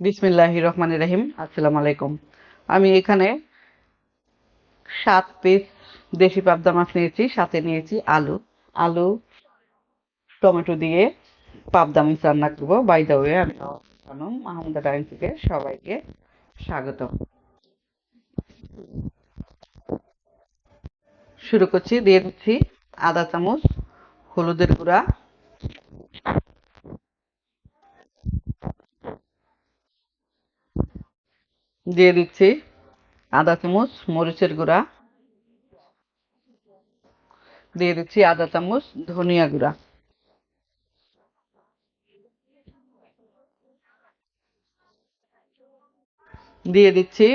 বিসমিল্লাহির রহমানির রহিম। আসসালামু আলাইকুম। আমি এখানে সাত পিস দেশি পাবদা মাছ নিয়েছি, সাথে নিয়েছি আলু। আলু, টমেটো দিয়ে পাবদা মাছ রান্না করব। বাই দ্য ওয়ে আমি মাহমুদা ডাইন থেকে সবাইকে স্বাগত শুরু করছি। দিয়ে দিচ্ছি আদা চামচ, হলুদের গুঁড়া দিয়ে দিচ্ছি আদা, চামচ, মরিচের গুঁড়া। দিয়ে দিচ্ছি আদা, চামচ, ধনিয়া গুঁড়া। দিয়ে দিচ্ছি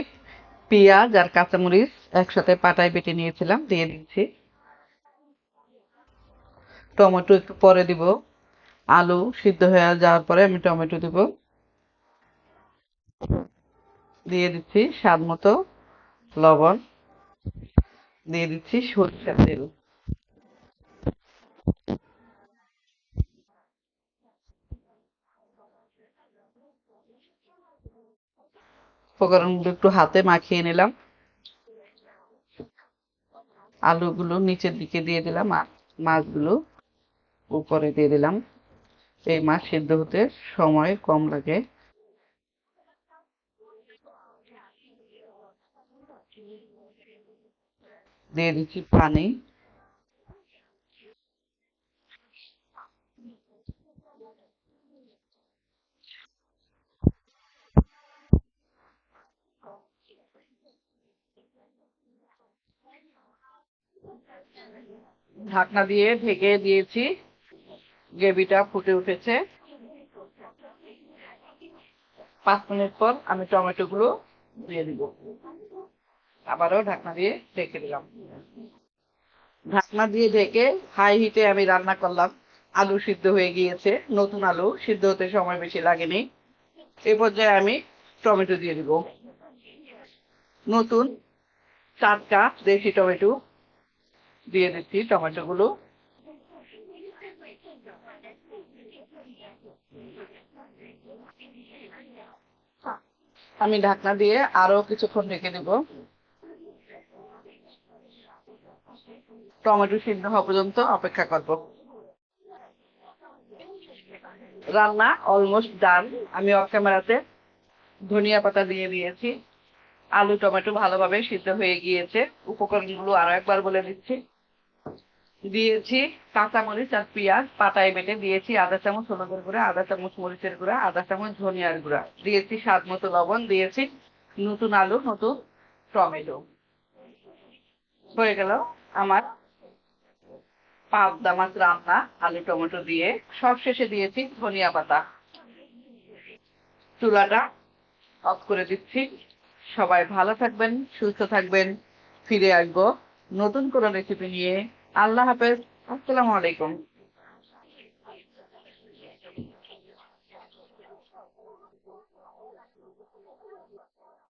পেঁয়াজ আর কাঁচামরিচ একসাথে পাটায় বেটে নিয়েছিলাম, দিয়ে দিচ্ছি। টমেটো একটু পরে দিব। আলু সিদ্ধ হয়ে যাওয়ার পরে আমি টমেটো দিব। দিচ্ছি স্বাদ মতো লবণ। দিয়ে দিচ্ছি সরষের তেল। উপকরণগুলো একটু হাতে মাখিয়ে নিলাম। আলুগুলো নিচের দিকে দিয়ে দিলাম আর মাছগুলো উপরে দিয়ে দিলাম। এই মাছ সিদ্ধ হতে সময় কম লাগে। দিয়ে দিচ্ছি পানি ঢাকনা দিয়ে ঢেকে দিয়েছি। গ্রেভিটা ফুটে উঠেছে। পাঁচ মিনিট পর আমি টমেটো গুলো দিয়ে দিব। আবারও ঢাকনা দিয়ে ঢেকে দিলাম। ঢাকনা দিয়ে ঢেকে হাই হিটে আমি রান্না করলাম। আলু সিদ্ধ হয়ে গিয়েছে। নতুন আলু, সিদ্ধ হতে সময় বেশি লাগেনি। এ পর্যায়ে আমি টমেটো দিয়ে দিব। নতুন টাটকা দেশি টমেটো দিয়ে দিচ্ছি টমেটো গুলো আমি ঢাকনা দিয়ে আরও কিছুক্ষণ রেখে দেব। টমেটো সিদ্ধ হওয়া পর্যন্ত অপেক্ষা করব। রান্না অলমোস্ট ডান আমি অফ ক্যামেরাতে ধনিয়া পাতা দিয়ে দিয়েছি। আলু, টমেটো ভালোভাবে সিদ্ধ হয়ে গিয়েছে। উপকরণগুলো আরও একবার বলে দিচ্ছি। দিয়েছি কাঁচামরিচ আর পেঁয়াজ। পাতায় বেটে দিয়েছি আধা চামচ হলুদের গুঁড়া, আধা চামচ মরিচের গুঁড়া, আধা চামচ ধনিয়ার গুঁড়া। দিয়েছি স্বাদ মতো লবণ। দিয়েছি নতুন আলু, নতুন টমেটো। হয়ে গেল আমার পাবদা মাছ রান্না, আলু টমেটো দিয়ে। সব শেষে দিয়েছি ধনিয়া পাতা। চুলাটা অফ করে দিচ্ছি। সবাই ভালো থাকবেন, সুস্থ থাকবেন, ফিরে আসব নতুন কোনো রেসিপি নিয়ে। আল্লাহ হাফেজ। আসসালামু আলাইকুম।